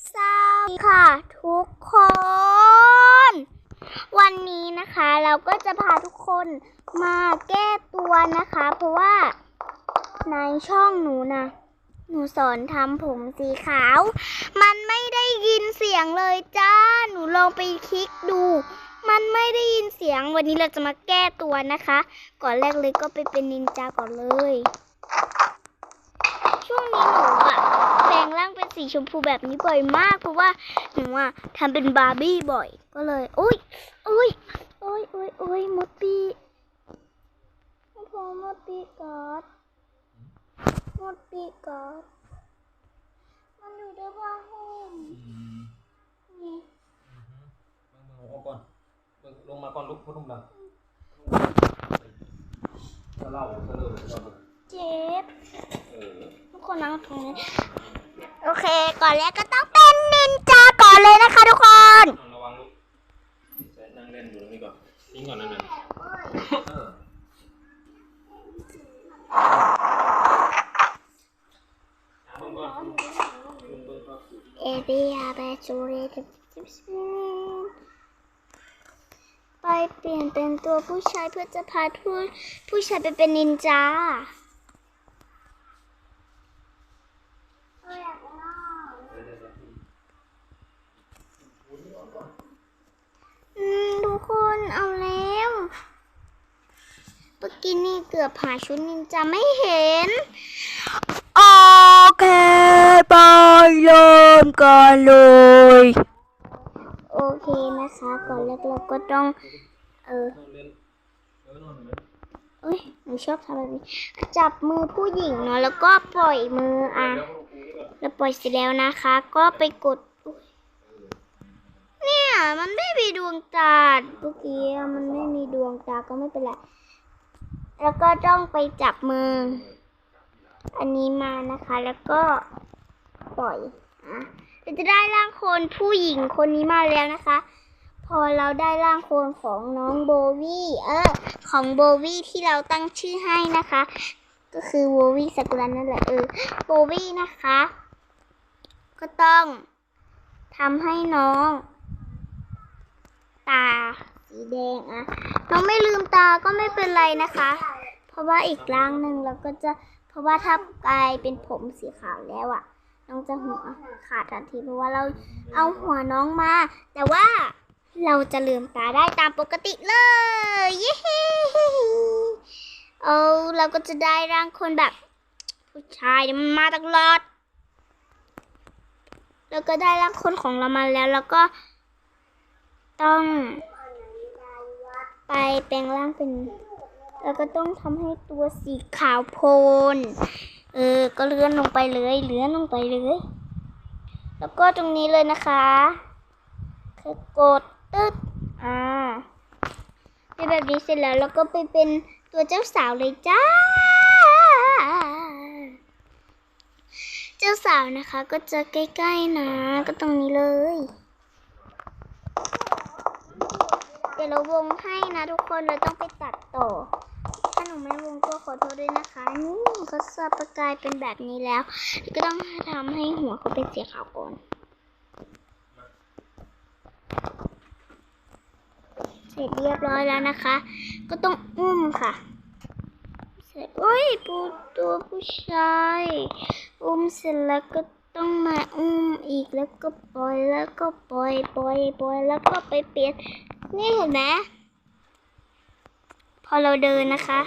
สวัสดีค่ะ ทุกคน วันนี้นะคะเราก็จะพาทุกคนมาแก้ตัวนะคะ เพราะว่าในช่องหนูนะหนูสอนทำผมสีขาว มันไม่ได้ยินเสียงเลยจ้า หนูลองไปคลิกดู มันไม่ได้ยินเสียงวันนี้เราจะมาแก้ตัวนะคะ ก่อนแรกเลยก็ไปเป็นนินจาก่อนเลย ช่วงนี้หนูอะ แปลงร่างเป็นสีชมพูแบบนี้บ่อยมาก เพราะว่าหนูอะทำเป็นบาร์บี้บ่อย ก็เลยอุ้ยอุ้ยอุ้ยอุ้ยอุ้ยมดปีพอมดปีกอดมดปีกอดมันอยู่ในผ้าห่มนี่มึงมึงออกก่อนมึงลงมาก่อนลุกพุทธมดังจะเล่าจะเลิกจะเลิกเจ็บเออทุกคนนั่งตรงนี้ โอเค ก่อนแรกก็ต้องเป็นนินจาก่อนเลยนะคะทุกคน ระวังลุกใช้นั่งเล่นอยู่ตรงนี้ก่อนทิ้งก่อนนั่นน่ะเออมึงก่อนเบิ่งก่อนเอบียเบจูเรตไปเปลี่ยนเป็นตัวผู้ชายเพื่อจะพาผู้ผู้ชายไปเป็นนินจา อืมทุก คนเอาแล้วเมื่อกี้นี่เกือบหาชุดนินจาไม่เห็น โอเคไปเริ่มกันเลย โอเคนะคะ ก่อนแรกเราก็ต้อง เออเอ้ยหนูชอบทำแบบนี้ จับมือผู้หญิงเนาะแล้วก็ปล่อยมืออะแล้วปล่อยเสร็จแล้วนะคะ ก็ไปกด เนี่ย มันไม่มีดวงตาเมื่อกี้มันไม่มีดวงตาก็ไม่เป็นไรแล้วก็ต้องไปจับมือ อันนี้มานะคะ แล้วก็ปล่อยอะเราจะได้ร่างคนผู้หญิงคนนี้มาแล้วนะคะ พอเราได้ร่างคนของน้องโบวี่เออของโบวี่ที่เราตั้งชื่อให้นะคะ ก็คือโบวี่สกุลันนั่นแหละเออโบวี่นะคะ ก็ต้องทำให้น้อง ตา สีแดงอะน้องไม่ลืมตาก็ไม่เป็นไรนะคะ เพราะว่าอีกร่างหนึ่งเราก็จะ เพราะว่าถ้ากลายเป็นผมสีขาวแล้วอะน้องจะหัวขาดทันทีเพราะว่าเราเอาหัวน้องมา แต่ว่าเราจะลืมตาได้ตามปกติเลยเย้เอาเราก็จะได้ร่างคนแบบ ผู้ชายมันมาตลอด แล้วก็ได้ร่างคนของเรามาแล้วแล้วก็ ต้องไปแปลงร่างเป็น แล้วก็ต้องทำให้ตัวสีขาวโพลนเออ ก็เลื่อนลงไปเลยเลื่อนลงไปเลย แล้วก็ตรงนี้เลยนะคะคือกดตึ๊ดอ่าเป็นแบบนี้เสร็จแล้วแล้วก็ไปเป็นตัวเจ้าสาวเลยจ้า เจ้าสาวนะคะก็จะใกล้ๆนะ ก็ตรงนี้เลย เดี๋ยวเราวงให้นะทุกคนเราต้องไปตัดต่อ ถ้าหนูไม่วงก็ขอโทษด้วยนะคะ นี่เขาสับประกายเป็นแบบนี้แล้ว ก็ต้องทำให้หัวเขาเป็นสีขาวก่อนเสร็จเรียบร้อยแล้วนะคะ ก็ต้องอุ้มค่ะ เสร็จโอ้ยปูตัวผู้ชาย อุ้มเสร็จแล้วก็ ต้องมาอุ้มอีกแล้วก็ปล่อยแล้วก็ปล่อยปล่อยปล่อยแล้วก็ไปเปลี่ยน นี่เห็นไหมพอเราเดินนะคะ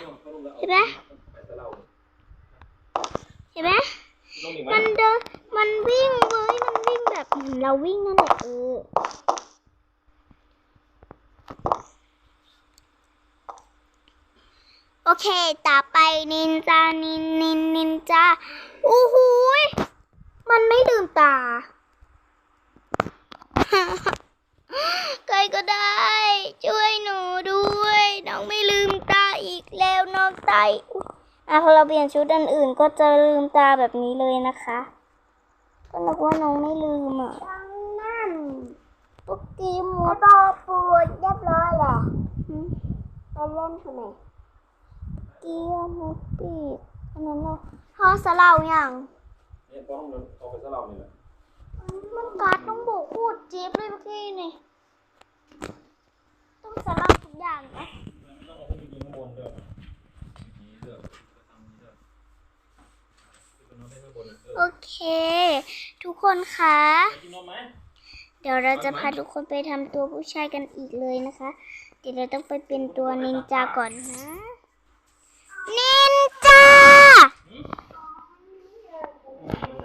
เห็นไหมเห็นไหมน้องหนิงไหมมันเดินมันวิ่งเว้ยมันวิ่งแบบเหมือนเราวิ่งนั่นแหละเออโอเค ต่อไปนินจา นินนินนินจาอู้หูย มันไม่ลืมตา ใครก็ได้ ช่วยหนูด้วย น้องไม่ลืมตาอีกแล้วน้องไตอุ๊ยอะพอเราเปลี่ยนชุดอันอื่นก็จะลืมตาแบบนี้เลยนะคะ ก็นึกว่าน้องไม่ลืมอะนั่นปุ๊กกี้หมูตอปูดเรียบร้อยแหละไปเล่นทำไมเกียวหมูปีกอันนั้นเหรอพ่อสะเลาอย่าง เนี่ยต้องเอาไปจะเล่านี่แหละอมันกัดน้องโบกพูดเจ็บเลยเมื่อกี้นี่ ต้องสลับทุกอย่างนะต้องเอาขึ้นไปยิงข้างบนด้วยนี้ด้วยทำนี้ด้วยขึ้นไปนอนได้ข้างบนอะเอโออเค ทุกคนคะไปกินนมไหมเดี๋ยวเราจะพาทุกคนไปทำตัวผู้ชายกันอีกเลยนะคะ เดี๋ยวเราต้องไปเป็นตัวนินจาก่อนนะ นินจา นั่นนี่เด้อวันนี้ต้องกิน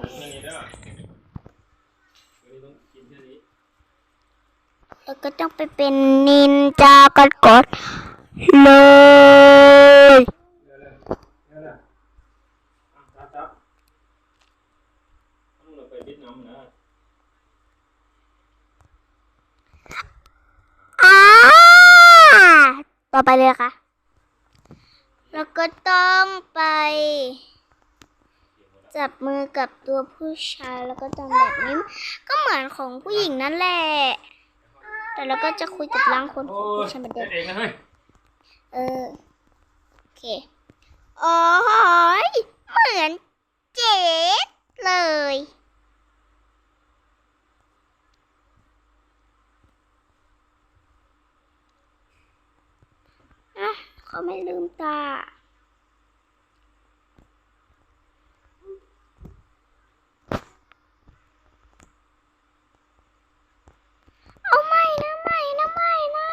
แล้ก็ต้องไปเป็นนินจากัดกอดเลยต่อไปเลยค่ะ แล้วก็ต้องไป จับมือกับตัวผู้ชายแล้วก็ทำแบบนี้ ก็เหมือนของผู้หญิงนั่นแหละ แต่เราก็จะคุยกับร่างคนของผู้ชายเหมือนเดิเล่มนเองนะเฮ้ยเออโอเคโอ้ยเหมือนเจ๊เลยอะเขาไม่ลืมตาเอาไม่นะไม่นะไม่นะ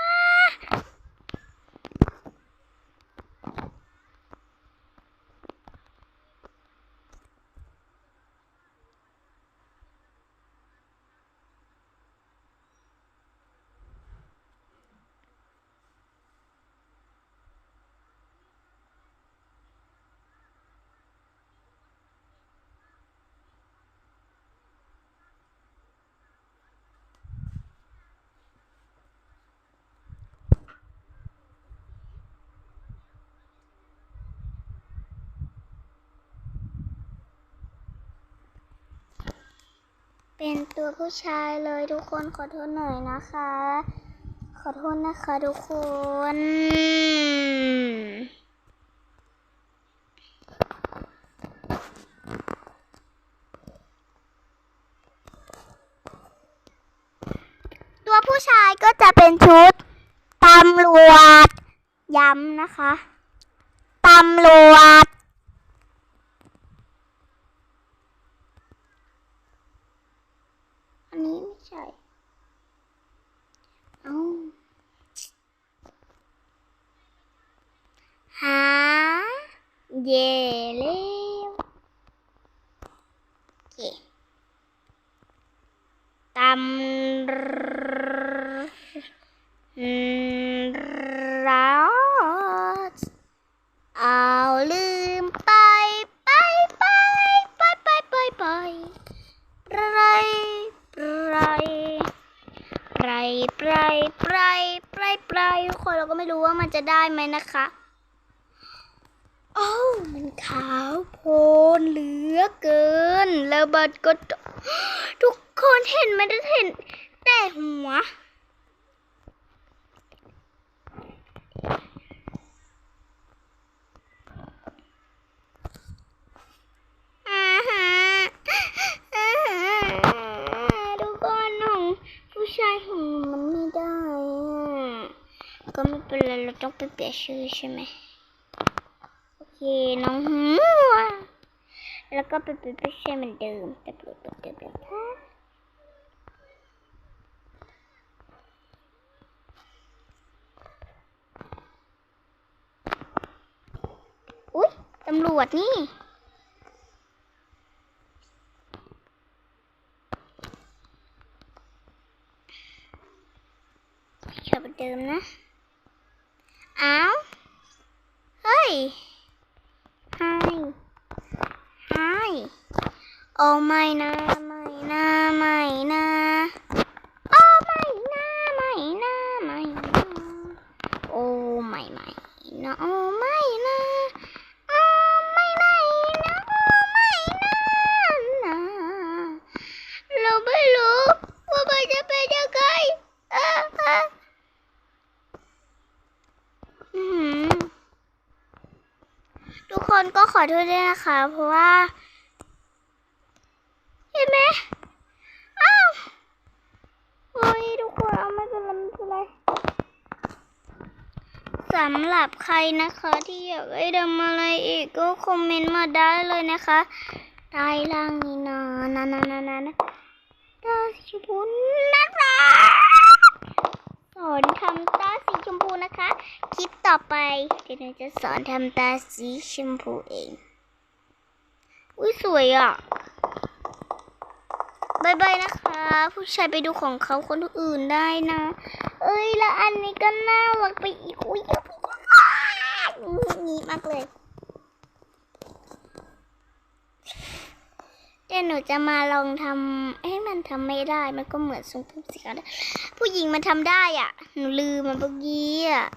เป็นตัวผู้ชายเลยทุกคนขอโทษหน่อยนะคะ ขอโทษนะคะทุกคน ตัวผู้ชายก็จะเป็นชุดตำรวจ ย้ำนะคะตำรวจ อันนี้ไม่ใช่ เอ้าหา เย่เร็วโอเคตำร้าเอาลืมไป ไปไปไปไปไปไป ไรไรไรไรไรไรไรทุกคนเราก็ไม่รู้ว่ามันจะ ได้ไหมนะคะโอ้าวมันขาวโพลนเหลือเกิน แล้วบัดก็ ทุกคนเห็นไหมันจะเห็นแต่หัว อ่าฮะอ่าฮะทุกคนของผู้ชายของหนูมันไม่ได้อะ ก็ไม่เป็นไรเราต้องไปเปลี่ยนชื่อใช่ไหมโอเคน้องหัวแล้วก็ไปเปลี่ยนชื่อเหมือนเดิมไปเปลี่เปลี่ยนเปลี่ยนเปลี่ยนค่ะอุ๊ยตำรวจนี่ชอบเดิมนะ อ้าว เฮ้ยไฮไฮ โอ้ไม่นะไม่นะไม่นะโอ้ไม่นะไม่นะไม่นะโอ้ไม่ไม่นะโอ้ไม่นะโอ้ไม่ไม่นะโอ้ไม่นะนะเราไม่รู้ว่ามันจะเป็นยังไงอะอะอืมทุกคนก็ขอโทษด้วยนะคะ เพราะว่า เห็นไหมอ สำหรับใครนะคะที่อยากให้ทำอะไรอีกก็คอมเมนต์มาได้เลยนะคะใต้ล่างนี้นะนะนะนะนะนะตาสีชมพูนะคะสอนทำตาสีชมพูนะคะ คลิปต่อไปเดี๋ยวหนูจะสอนทำตาสีชมพูเอง อุ้ยสวยอะบายบายนะคะ ผู้ชายไปดูของเขาคนอื่นได้นะ เอ้ย แล้วอันนี้ก็น่ารักไปอีกอุ้ยากนี่มากเลยเดี๋ยวหนูจะมาลองทำให้มันทำไม่ได้ มันก็เหมือนทรงผมสีขาวได้ผู้หญิงมันทำได้อะ หนูลืมมันเมื่อกี้อะ